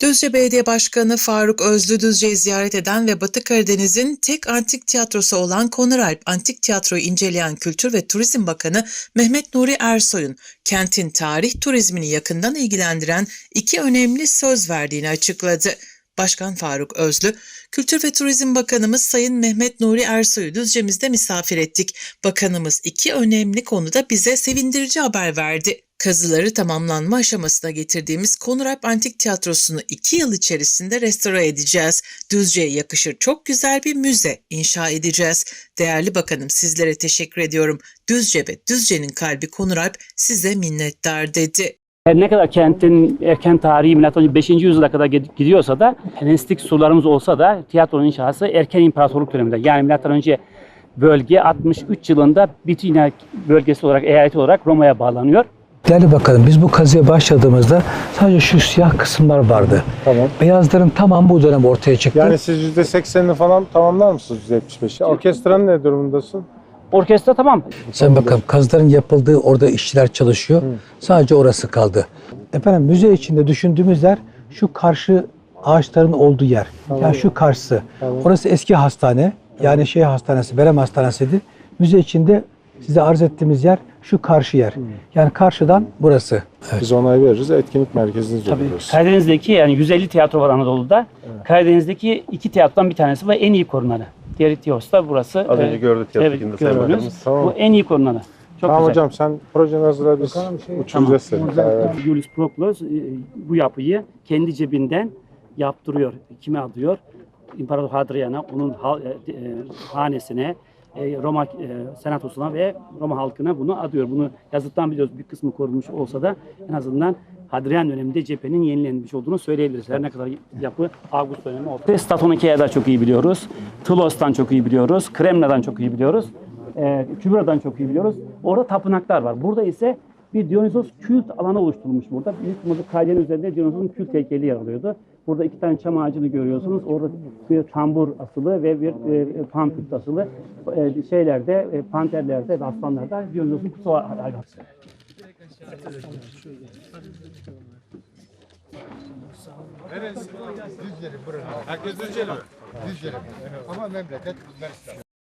Düzce Belediye Başkanı Faruk Özlü Düzce'yi ziyaret eden ve Batı Karadeniz'in tek antik tiyatrosu olan Konuralp Antik Tiyatro'yu inceleyen Kültür ve Turizm Bakanı Mehmet Nuri Ersoy'un kentin tarih turizmini yakından ilgilendiren iki önemli söz verdiğini açıkladı. Başkan Faruk Özlü, Kültür ve Turizm Bakanımız Sayın Mehmet Nuri Ersoy'u Düzce'mizde misafir ettik. Bakanımız iki önemli konuda bize sevindirici haber verdi. Kazıları tamamlanma aşamasına getirdiğimiz Konuralp Antik Tiyatrosu'nu iki yıl içerisinde restore edeceğiz. Düzce'ye yakışır çok güzel bir müze inşa edeceğiz. Değerli bakanım sizlere teşekkür ediyorum. Düzce ve Düzce'nin kalbi Konuralp size minnettar dedi. Her ne kadar kentin erken tarihi önce 5. yüzyıla kadar gid- gidiyorsa da Helenistik surlarımız olsa da tiyatronun inşası erken imparatorluk döneminde. Yani önce bölge 63 yılında Bitinya bölgesi olarak, eyaleti olarak Roma'ya bağlanıyor. Değerli bakalım biz bu kazıya başladığımızda sadece şu siyah kısımlar vardı. Tamam. Beyazların tamamı bu dönem ortaya çıktı. Yani siz %80'ini falan tamamlar mısınız %75'i? Orkestranın ne durumundasın? Orkestra tamam. Sen bakalım kazıların yapıldığı orada işçiler çalışıyor. Sadece orası kaldı. Efendim müze içinde düşündüğümüz yer şu karşı ağaçların olduğu yer. Yani şu karşısı. Orası eski hastane. Yani şey hastanesi, Berem Hastanesi'ydi. Müze içinde size arz ettiğimiz yer şu karşı yer. Yani karşıdan burası. Evet. Biz onay veririz. Etkinlik merkeziniz Tabii. oluyoruz. Karadeniz'deki yani 150 tiyatro var Anadolu'da. Karadeniz'deki iki tiyatrodan bir tanesi ve en iyi korunanı. Diğeri Tiyos'ta burası. Az önce gördük Evet, tiyatro Sayın gördünüz. Bakanımız. Tamam. Bu en iyi korunanı. Çok tamam güzel. hocam sen projeni hazırla biz uçuracağız seni. Evet. Julius Proclus e, bu yapıyı kendi cebinden yaptırıyor. Kime adıyor? İmparator Hadrian'a, onun ha- e, e, hanesine, e, Roma e, senatosuna ve Roma halkına bunu adıyor. Bunu yazıttan biliyoruz. Bir kısmı korunmuş olsa da en azından Hadrian döneminde cephenin yenilenmiş olduğunu söyleyebiliriz. Her ne kadar yapı August dönemi olsa. Statonikeya'da çok iyi biliyoruz. Tılos'tan çok iyi biliyoruz. Kremna'dan çok iyi biliyoruz. E, Kübra'dan çok iyi biliyoruz. Orada tapınaklar var. Burada ise bir Dionysos kült alanı oluşturulmuş burada. Büyük ihtimalle kaydenin üzerinde Dionysos'un kült heykeli yer alıyordu. Burada iki tane çam ağacını görüyorsunuz. Orada bir tambur asılı ve bir e, pankürt asılı. E, şeylerde, e, panterlerde ve aslanlarda Dionysos'un kutsal hayvanı. Herkes Düzceli mi? Düzceli. Ama memleket Bulgaristan.